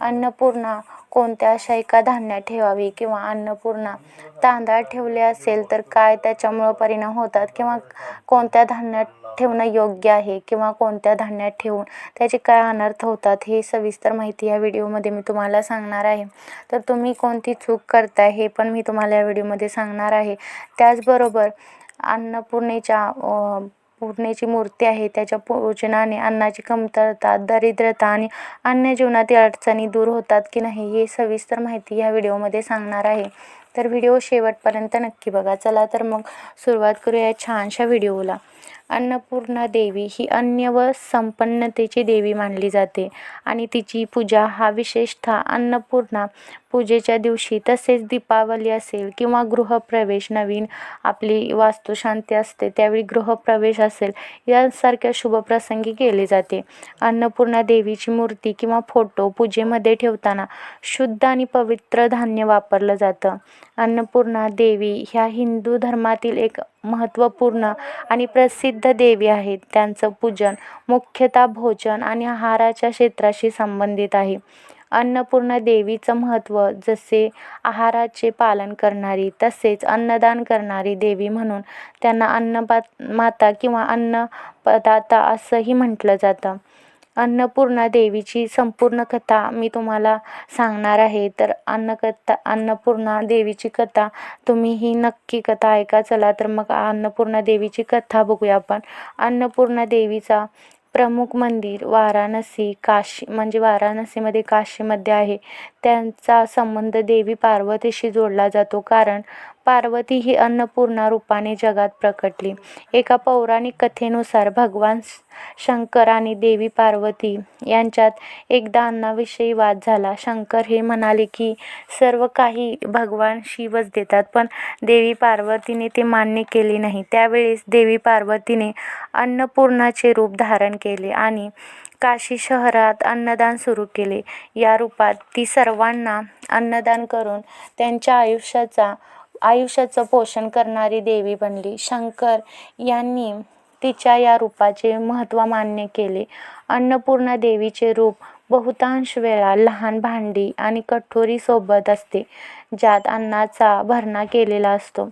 अन्नपूर्णा कोणत्या अशा एका धान्यात ठेवावी किंवा अन्नपूर्णा तांदळात ठेवले असेल तर काय त्याच्यामुळं परिणाम होतात? किंवा कोणत्या धान्यात ठेवणं योग्य आहे किंवा कोणत्या धान्यात ठेवून त्याचे काय अनर्थ होतात हे सविस्तर माहिती या व्हिडिओमध्ये मी तुम्हाला सांगणार आहे. तर तुम्ही कोणती चूक करता हे पण मी तुम्हाला या व्हिडिओमध्ये सांगणार आहे. त्याचबरोबर अन्नपूर्णेच्या पूर्णेची मूर्ती आहे. त्याच्या पूजनाने अन्नाची कमतरता दरिद्रता आणि अन्य जीवनातील अडचणी दूर होतात की नाही हे सविस्तर माहिती ह्या व्हिडिओमध्ये सांगणार आहे. तर व्हिडिओ शेवटपर्यंत नक्की बघा. चला तर मग सुरुवात करूया छानशा व्हिडिओला. अन्नपूर्णा देवी ही अन्य व संपन्नतेची देवी मानली जाते आणि तिची पूजा हा विशेषतः अन्नपूर्णा पूजेच्या दिवशी तसेच दीपावली असेल किंवा गृहप्रवेश नवीन आपली वास्तुशांती असते त्यावेळी गृहप्रवेश असेल यासारख्या शुभप्रसंगी केले जाते. अन्नपूर्णा देवीची मूर्ती किंवा फोटो पूजेमध्ये ठेवताना शुद्ध आणि पवित्र धान्य वापरलं जातं. अन्नपूर्णा देवी ह्या हिंदू धर्मातील एक महत्त्वपूर्ण आणि प्रसिद्ध देवी आहेत. त्यांचं पूजन मुख्यतः भोजन आणि आहाराच्या क्षेत्राशी संबंधित आहे. अन्नपूर्णा देवीचं महत्त्व जसे आहाराचे पालन करणारी तसेच अन्नदान करणारी देवी म्हणून त्यांना अन्नपा माता किंवा अन्नपदाता असंही म्हटलं जातं. अन्नपूर्णा देवीची संपूर्ण कथा मी तुम्हाला सांगणार आहे. तर अन्नकथा अन्नपूर्णा देवीची कथा तुम्ही ही नक्की कथा ऐका. चला तर मग अन्नपूर्णा देवीची कथा बघूया आपण. अन्नपूर्णा देवीचा प्रमुख मंदिर वाराणसी काशी म्हणजे वाराणसीमध्ये काशीमध्ये आहे. त्यांचा संबंध देवी पार्वतीशी जोडला जातो. कारण पार्वती ही अन्नपूर्णा रूपाने जगात प्रकटली. एका पौराणिक कथेनुसार भगवान शंकर आणि देवी पार्वती यांच्यात एकदा अन्नाविषयी वाद झाला. शंकर हे म्हणाले की सर्व काही भगवान शिवच देतात पण देवी पार्वतीने ते मान्य केले नाही त्यावेळेस देवी पार्वतीने अन्नपूर्णाचे रूप धारण केले आणि काशी शहरात अन्नदान सुरू केले. या रूपात ती सर्वांना अन्नदान करून त्यांच्या आयुष्याचा आयुष्याचं पोषण करणारी देवी बनली. शंकर यांनी तिच्या या रूपाचे महत्त्व मान्य केले. अन्नपूर्णा देवीचे रूप बहुतांश वेळा लहान भांडी आणि कठोरीसोबत असते ज्यात अन्नाचा भरणा केलेला असतो.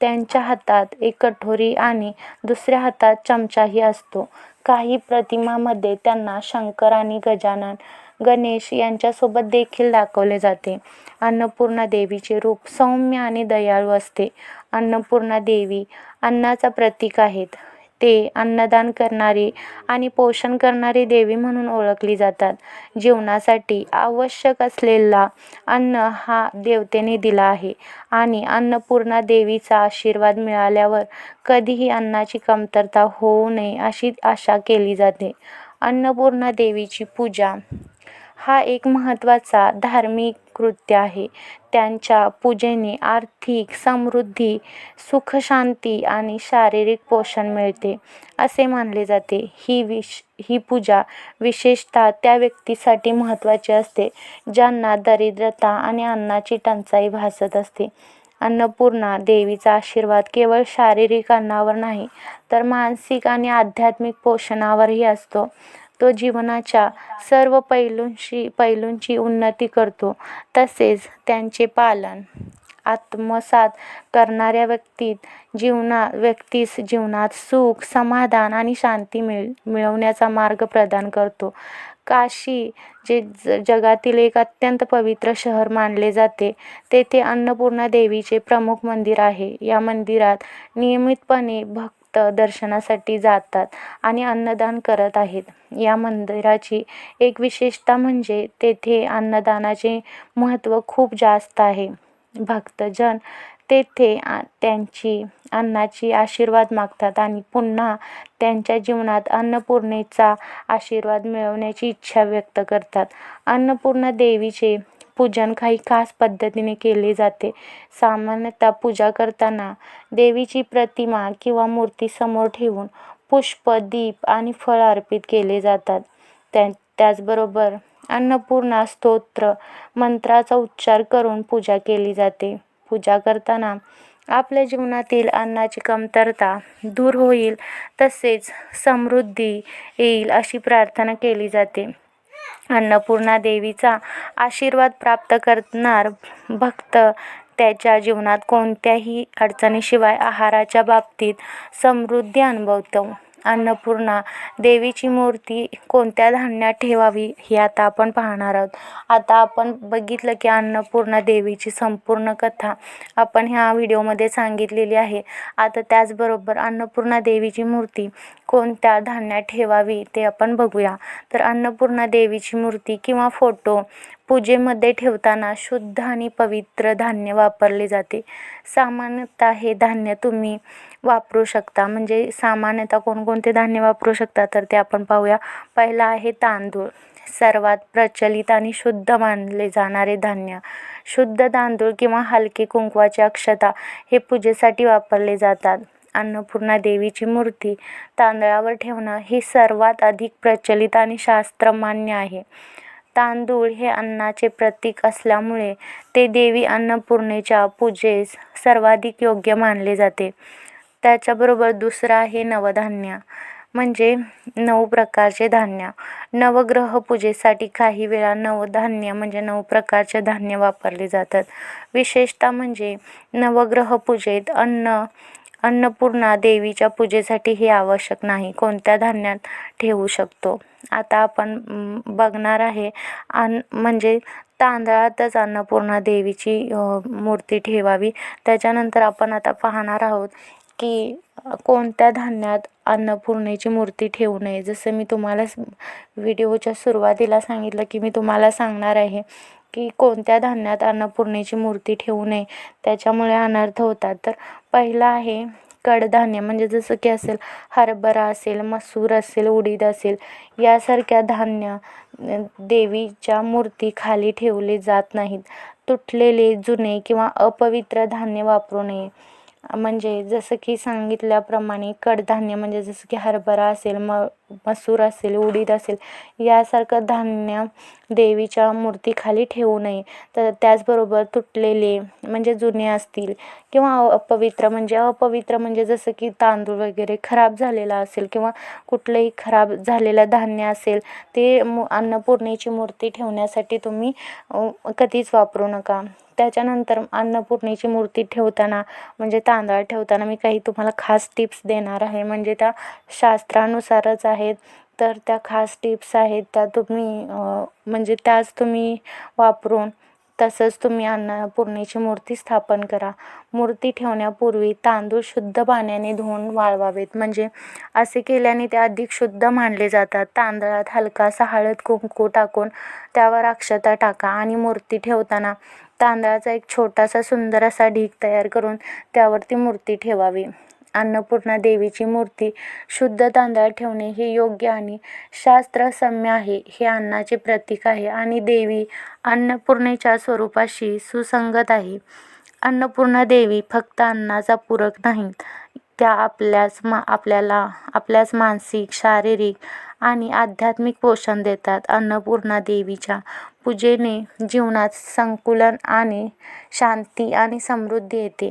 त्यांच्या हातात एक कठोरी आणि दुसऱ्या हातात चमचाही असतो. काही प्रतिमामध्ये त्यांना शंकर आणि गजानन गणेश यांच्यासोबत देखील दाखवले जाते. अन्नपूर्णा देवीचे रूप सौम्य आणि दयाळू असते. अन्नपूर्णा देवी अन्नाचा प्रतीक आहेत. ते अन्नदान करणारी आणि पोषण करणारी देवी म्हणून ओळखली जातात. जीवनासाठी आवश्यक असलेला अन्न हा देवतेने दिला आहे आणि अन्नपूर्णा देवीचा आशीर्वाद मिळाल्यावर कधीही अन्नाची कमतरता होऊ नये अशी आशा केली जाते. अन्नपूर्णा देवीची पूजा हा एक महत्त्वाचा धार्मिक कृत्य आहे. त्यांच्या पूजेने आर्थिक समृद्धी सुखशांती आणि शारीरिक पोषण मिळते असे मानले जाते. ही विश ही पूजा विशेषतः त्या व्यक्तीसाठी महत्त्वाची असते ज्यांना दरिद्रता आणि अन्नाची टंचाई भासत असते. अन्नपूर्णा देवीचा आशीर्वाद केवळ शारीरिक अन्नावर नाही तर मानसिक आणि आध्यात्मिक पोषणावरही असतो. तो जीवनाच्या सर्व पैलूंशी पैलूंची उन्नती करतो. तसेच त्यांचे पालन आत्मसात करणाऱ्या व्यक्तीत जीवना व्यक्तीस जीवनात सुख समाधान आणि शांती मिळ मिळवण्याचा मार्ग प्रदान करतो. काशी जे ज जगातील एक अत्यंत पवित्र शहर मानले जाते तेथे अन्नपूर्णा देवीचे प्रमुख मंदिर आहे. या मंदिरात नियमितपणे भक्त दर्शनासाठी जातात आणि अन्नदान करत आहेत. या मंदिराची एक विशेषता म्हणजे तेथे अन्नदानाचे महत्त्व खूप जास्त आहे. भक्तजन तेथे आ त्यांची अन्नाची आशीर्वाद मागतात आणि पुन्हा त्यांच्या जीवनात अन्नपूर्णेचा आशीर्वाद मिळवण्याची इच्छा व्यक्त करतात. अन्नपूर्णा देवीचे पूजन काही खास पद्धतीने केले जाते. सामान्यतः पूजा करताना देवीची प्रतिमा किंवा मूर्ती समोर ठेवून पुष्प दीप आणि फळ अर्पित केले जातात. त्या त्याचबरोबर अन्नपूर्णा स्तोत्र मंत्राचा उच्चार करून पूजा केली जाते. पूजा करताना आपल्या जीवनातील अन्नाची कमतरता दूर होईल तसेच समृद्धी येईल अशी प्रार्थना केली जाते. अन्नपूर्णा देवीचा आशीर्वाद प्राप्त करणार भक्त त्याच्या जीवनात कोणत्याही अडचणीशिवाय आहाराच्या बाबतीत समृद्धी अनुभवतो. अन्नपूर्णा देवीची मूर्ती कोणत्या धान्यात ठेवावी हे आता आपण पाहणार आहोत. आता आपण बघितलं की अन्नपूर्णा देवीची संपूर्ण कथा आपण ह्या व्हिडिओमध्ये सांगितलेली आहे. आता त्याचबरोबर अन्नपूर्णा देवीची मूर्ती कोणत्या धान्यात ठेवावी ते आपण बघूया. तर अन्नपूर्णा देवीची मूर्ती किंवा फोटो पूजेमध्ये ठेवताना शुद्ध आणि पवित्र धान्य वापरले जाते. सामान्यतः हे धान्य तुम्ही वापरू शकता. म्हणजे सामान्यतः कोणकोणते धान्य वापरू शकता? तर ते आपण पाहूया. पहिला आहे तांदूळ. सर्वात प्रचलित आणि शुद्ध मानले जाणारे धान्य. शुद्ध तांदूळ किंवा हलके कुंकवाची अक्षता हे पूजेसाठी वापरले जातात. अन्नपूर्णा देवीची मूर्ती तांदळावर ठेवणं ही सर्वात अधिक प्रचलित आणि शास्त्रमान्य आहे. तांदूळ हे अन्नाचे प्रतीक असल्यामुळे ते देवी अन्नपूर्णेच्या पूजेस सर्वाधिक योग्य मानले जाते. त्याच्याबरोबर दुसरं आहे नवधान्य. म्हणजे नऊ प्रकारचे धान्य. नवग्रह पूजेसाठी काही वेळा नवधान्य म्हणजे नऊ प्रकारचे धान्य वापरले जातात. विशेषतः म्हणजे नवग्रह पूजेत अन्न अन्नपूर्णा देवीच्या पूजेसाठी हे आवश्यक नाही. कोणत्या धान्यात ठेवू शकतो? आता आपण बघणार आहे अन म्हणजे तांदळातच अन्नपूर्णा देवीची मूर्ती ठेवावी. त्याच्यानंतर आपण आता पाहणार आहोत की कोणत्या धान्यात अन्नपूर्णेची मूर्ती ठेवू नये. जसं मी तुम्हाला व्हिडिओच्या सुरुवातीला सांगितलं की मी तुम्हाला सांगणार आहे की कोणत्या धान्यात अन्नपूर्णेची मूर्ती ठेवू नये त्याच्यामुळे अनर्थ होतात. तर पहिलं आहे कडधान्य म्हणजे जसं की असेल हरभरा असेल मसूर असेल उडीद असेल यासारख्या धान्य देवीच्या मूर्ती खाली ठेवले जात नाहीत. तुटलेले जुने किंवा अपवित्र धान्य वापरू नये. म्हणजे जसं की सांगितल्याप्रमाणे कडधान्य म्हणजे जसं की हरभरा असेल म मसूर असेल उडीद असेल यासारखं धान्य देवीच्या मूर्तीखाली ठेवू नये. तर त्याचबरोबर तुटलेले म्हणजे जुने असतील किंवा अपवित्र म्हणजे अपवित्र म्हणजे जसं की तांदूळ वगैरे खराब झालेला असेल किंवा कुठलंही खराब झालेलं धान्य असेल ते मु अन्नपूर्णेची मूर्ती ठेवण्यासाठी तुम्ही कधीच वापरू नका. त्याच्यानंतर अन्नपूर्णेची मूर्ती ठेवताना म्हणजे तांदळात ठेवताना मी काही तुम्हाला खास टिप्स देणार आहे. म्हणजे त्या शास्त्रानुसारच आहे. आहेत. तर त्या खास टिप्स आहेत त्या तुम्ही म्हणजे त्याच तुम्ही वापरून तसंच तुम्ही अन्नपूर्णेची मूर्ती स्थापन करा. मूर्ती ठेवण्यापूर्वी तांदूळ शुद्ध पाण्याने धुवून वाळवावेत. म्हणजे असे केल्याने ते अधिक शुद्ध मानले जातात. तांदळात हलकासा हळद कुंकू टाकून त्यावर अक्षता टाका आणि मूर्ती ठेवताना तांदळाचा एक छोटासा सुंदर असा ढीग तयार करून त्यावरती मूर्ती ठेवावी. अन्नपूर्णा देवीची मूर्ती शुद्ध तांदळात ठेवणे हे योग्य आणि शास्त्रसम्य आहे. हे अन्नाचे प्रतीक आहे आणि देवी अन्नपूर्णेच्या स्वरूपाशी सुसंगत आहे. अन्नपूर्णा देवी फक्त अन्नाचा पूरक नाही त्या आपल्यास मा आपल्याला आपल्यास मानसिक शारीरिक आणि आध्यात्मिक पोषण देतात. अन्नपूर्णा देवीच्या पूजेने जीवनात संकुलन आणि शांती आणि समृद्धी येते.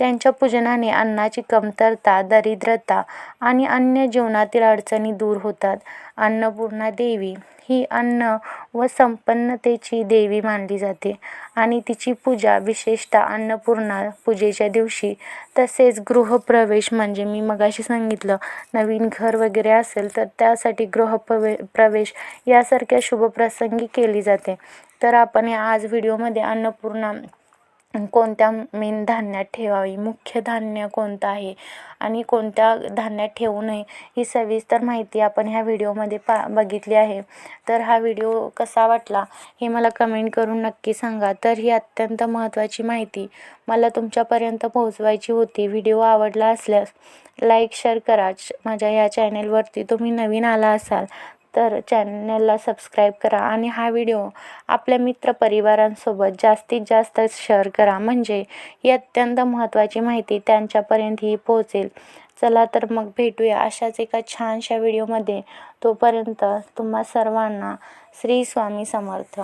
त्यांच्या पूजनाने अन्नाची कमतरता दरिद्रता आणि अन्य जीवनातील अडचणी दूर होतात. अन्नपूर्णा देवी ही अन्न व संपन्नतेची देवी मानली जाते आणि तिची पूजा विशेषतः अन्नपूर्णा पूजेच्या दिवशी तसेच गृहप्रवेश म्हणजे मी मगाशी सांगितलं नवीन घर वगैरे असेल तर त्यासाठी गृहप्रवे प्रवेश यासारख्या शुभप्रसंगी केली जाते. तर आपण आज व्हिडिओमध्ये अन्नपूर्णा कोणत्या मेन धान्यात ठेवावी? मुख्य धान्य कोणतं आहे? आणि कोणत्या धान्यात ठेवू नये? ही सविस्तर माहिती आपण ह्या व्हिडिओमध्ये पा बघितली आहे. तर हा व्हिडिओ कसा वाटला हे मला कमेंट करून नक्की सांगा. तर ही अत्यंत महत्त्वाची माहिती मला तुमच्यापर्यंत पोहोचवायची होती. व्हिडिओ आवडला असल्यास लाईक शेअर करा. माझ्या या चॅनेलवरती तुम्ही नवीन आला असाल तर चॅनलला सबस्क्राईब करा आणि हा व्हिडिओ आपल्या मित्रपरिवारांसोबत जास्तीत जास्त शेअर करा. म्हणजे ही अत्यंत महत्त्वाची माहिती त्यांच्यापर्यंतही पोहोचेल. चला तर मग भेटूया अशाच एका छानशा व्हिडिओमध्ये. तोपर्यंत तुम्हा सर्वांना श्री स्वामी समर्थ.